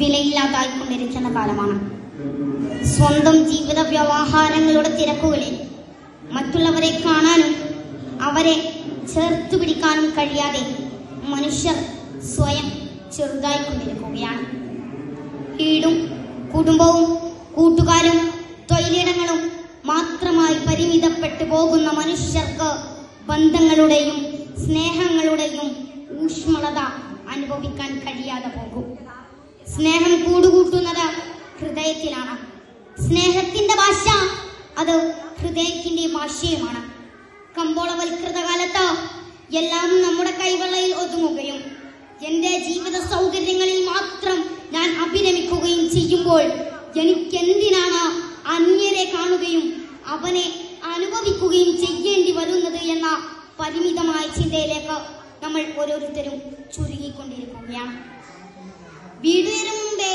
വിലയില്ലാതായിക്കൊണ്ടിരിക്കുന്ന കാലമാണ്. സ്വന്തം ജീവിത വ്യവഹാരങ്ങളുടെ തിരക്കുകളിൽ മറ്റുള്ളവരെ കാണാനും അവരെ ചേർത്തു പിടിക്കാനും കഴിയാതെ മനുഷ്യർ സ്വയം ചെറുതായിക്കൊണ്ടിരിക്കുകയാണ്. വീടും കുടുംബവും കൂട്ടുകാരും തൊഴിലിടങ്ങളും മാത്രമായി പരിമിതപ്പെട്ടു പോകുന്ന മനുഷ്യർക്ക് ബന്ധങ്ങളുടെയും സ്നേഹങ്ങളുടെയും ഊഷ്മളത അനുഭവിക്കാൻ കഴിയാതെ പോകും. സ്നേഹം കൂടുകൂട്ടുന്നത് ഹൃദയത്തിലാണ്. സ്നേഹത്തിന്റെ ഭാഷ അത് ഹൃദയത്തിന്റെ ഭാഷയുമാണ്. കമ്പോളവൽകൃത കാലത്ത് എല്ലാം നമ്മുടെ കൈവെള്ളയിൽ ഒതുങ്ങുകയും എന്റെ ജീവിത സൗകര്യങ്ങളിൽ മാത്രം ഞാൻ അഭിരമിക്കുകയും ചെയ്യുമ്പോൾ എനിക്കെന്തിനാണ് അന്യരെ കാണുകയും അവനെ അനുഭവിക്കുകയും ചെയ്യേണ്ടി വരുന്നത് എന്ന പരിമിതമായ ചിന്തയിലേക്ക് നമ്മൾ ഓരോരുത്തരും ചുരുങ്ങിക്കൊണ്ടിരിക്കുകയാണ്. വീടുയരും മുമ്പേ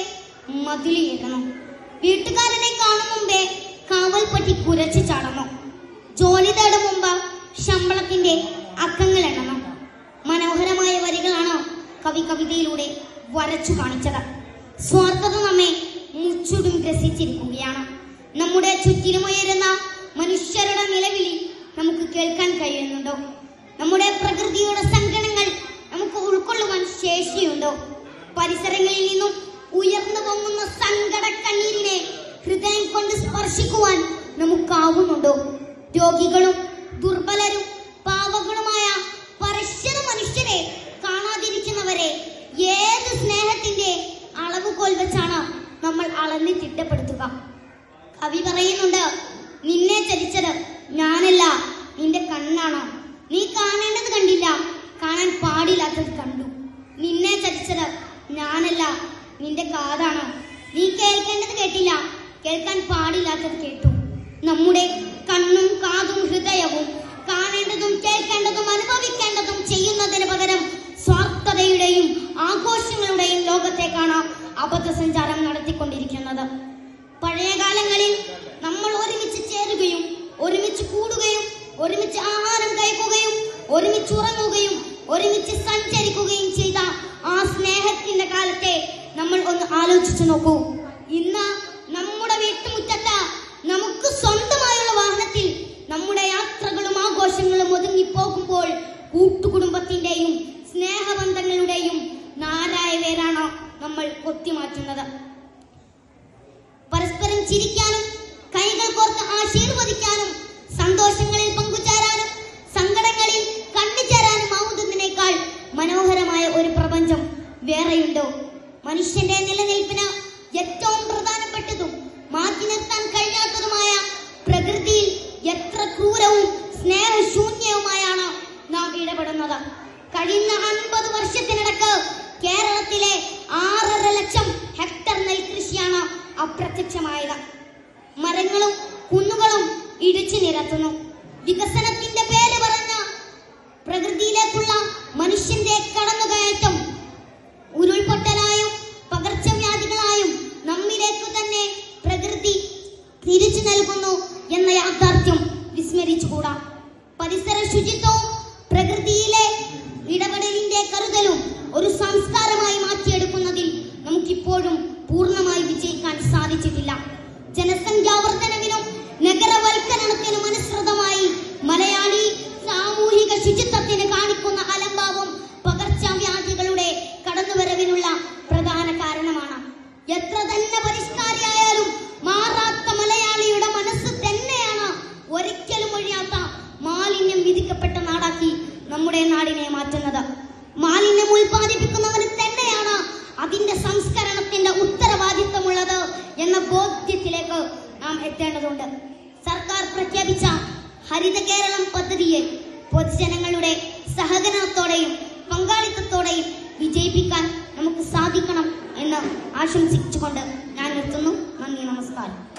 വീട്ടുകാരനെ കാണും മുമ്പേ പറ്റി കുരച്ച് ചടന്നു ജോലി തേടും മുമ്പ് ശമ്പളത്തിന്റെ അക്കങ്ങൾ എണ്ണണം. മനോഹരമായ വരികളാണ് കവി കവിതയിലൂടെ വരച്ചു കാണിച്ചത്. സ്വാർത്ഥത നമ്മെ മുച്ചുടും ഗ്രസിച്ചിരിക്കുകയാണ്. നമ്മുടെ ചുറ്റിലുമുയരുന്ന മനുഷ്യരുടെ നിലവിളി നമുക്ക് കേൾക്കാൻ കഴിയുന്നുണ്ടോ? നമ്മുടെ പ്രകൃതിയുടെ സ്പർശിക്കുവാൻ നമുക്കാവുന്നുണ്ടോ? രോഗികളും ദുർബലരും പാവങ്ങളുമായ പരശ്വര മനുഷ്യരെ കാണാതിരിക്കുന്നവരെ ഏത് സ്നേഹത്തിന്റെ അളവുകോൽ വെച്ചാണ് നമ്മൾ അളന്ന് തിട്ടപ്പെടുത്തുക? കവി പറയുന്നുണ്ട് നിന്നെ ചതിച്ചത് ഞാനല്ല നിന്റെ കണ്ണാണ്. നീ കാണേണ്ടത് കണ്ടില്ല കാണാൻ പാടില്ലാത്തത് കണ്ടു. നിന്നെ ചതിച്ചത് ഞാനല്ല നിന്റെ കാതാണ്. നീ കേൾക്കേണ്ടത് കേട്ടില്ല കേൾക്കാൻ പാടില്ലാത്തത് കേട്ടു. നമ്മുടെ കണ്ണും കാതും ഹൃദയവും കാണേണ്ടതും കേൾക്കേണ്ടതും അനുഭവിക്കേണ്ടതും ചെയ്യുന്നതിന് പകരം സ്വാർത്ഥതയുടെയും ആഘോഷങ്ങളുടെയും ലോകത്തേക്കാണ് അബദ്ധസഞ്ചാരം നടത്തിക്കൊണ്ടിരിക്കുന്നത്. പഴയ കാലങ്ങളിൽ നമ്മൾ ഒരുമിച്ച് ചേരുകയും ഒരുമിച്ച് കൂടുകയും ഒരുമിച്ച് ആഹാരം കഴിക്കുകയും ഒരുമിച്ച് ഉറങ്ങുകയും ഒരുമിച്ച് സഞ്ചരിക്കുകയും ചെയ്ത ആ സ്നേഹത്തിന്റെ കാലത്തെ നമ്മൾ ഒന്ന് ആലോചിച്ചു നോക്കൂ. ഇന്ന് കൂട്ടുകുടുംബത്തിന്റെയും സ്നേഹബന്ധങ്ങളുടെയും നാരായ പേരാണോ നമ്മൾ കൊത്തിമാറ്റുന്നത്. പരസ്പരം ചിരിക്കാനും കൈകൾ കോർത്ത് ആശീർവദിക്കാനും സന്തോഷങ്ങളിൽ പങ്കുചേരാനും സങ്കടങ്ങളിൽ കണ്ണുചേരാനും ആവുന്നതിനേക്കാൾ മനോഹരമായ ഒരു പ്രപഞ്ചം വേറെയുണ്ടോ? മനുഷ്യന്റെ നിലനിൽപ്പിന് ഏറ്റവും പ്രധാനപ്പെട്ടതും മാറ്റി നിർത്താൻ കഴിയാത്തതുമായ പ്രകൃതിയിൽ എത്ര ക്രൂരവും ഇടപെടുന്നത് കഴിഞ്ഞ അൻപത് വർഷത്തിനിടക്ക് കേരളത്തിലെ ആറര ലക്ഷം ഹെക്ടർ നെൽകൃഷിയാണ് അപ്രത്യക്ഷമായത്. മരങ്ങളും കുന്നുകളും ഇടിച്ചു നിരത്തുന്നു. വികസനത്തിന്റെ പേര് പറഞ്ഞ പ്രകൃതിയിലേക്കുള്ള മനുഷ്യന്റെ കടന്നുകയറ്റം ഉരുൾപൊട്ടലായും പകർച്ചവ്യാധികളായും നമ്മിലേക്ക് തന്നെ പ്രകൃതി തിരിച്ചു നൽകുന്നു എന്ന യാഥാർത്ഥ്യം വിസ്മരിച്ചുകൂടാ. പരിസര ശുചിത്വവും പ്രകൃതിയിലെ ഇടപെടലിന്റെ കരുതലും ഒരു സംസ്കാരമായി മാറ്റിയെടുക്കുന്നതിൽ നമുക്കിപ്പോഴും പൂർണമായി വിജയിക്കാൻ സാധിച്ചിട്ടില്ല. ജനസംഖ്യാവർദ്ധനവിനും നഗരവൽക്കരണത്തിനും അനുസൃതമായി മലയാളി സാമൂഹിക ശുചിത്വത്തിന് കാണിക്കുന്ന അലംഭാവം പകർച്ചവ്യാധികളുടെ കടന്നുവരവിനുള്ള പ്രധാന കാരണമാണ്. എത്ര തന്നെ പരിഷ്കാരിയായാലും മാറാത്ത മലയാളിയുടെ മനസ്സ് തന്നെയാണ് ഒരിക്കലും ഒഴിയാത്ത മാലിന്യം വിധിക്കപ്പെട്ട നമ്മുടെ നാടിനെ മാറ്റുന്നത്. മാലിന്യം ഉൽപ്പാദിപ്പിക്കുന്നവന് തന്നെയാണ് അതിന്റെ സംസ്കരണത്തിന്റെ ഉത്തരവാദിത്തമുള്ളത് എന്ന ബോധ്യത്തിലേക്ക് നാം എത്തേണ്ടതുണ്ട്. സർക്കാർ പ്രഖ്യാപിച്ച ഹരിത കേരളം പദ്ധതിയെ പൊതുജനങ്ങളുടെ സഹകരണത്തോടെയും പങ്കാളിത്തത്തോടെയും വിജയിപ്പിക്കാൻ നമുക്ക് സാധിക്കണം എന്ന് ആശംസിച്ചുകൊണ്ട് ഞാൻ നിർത്തുന്നു. നന്ദി നമസ്കാരം.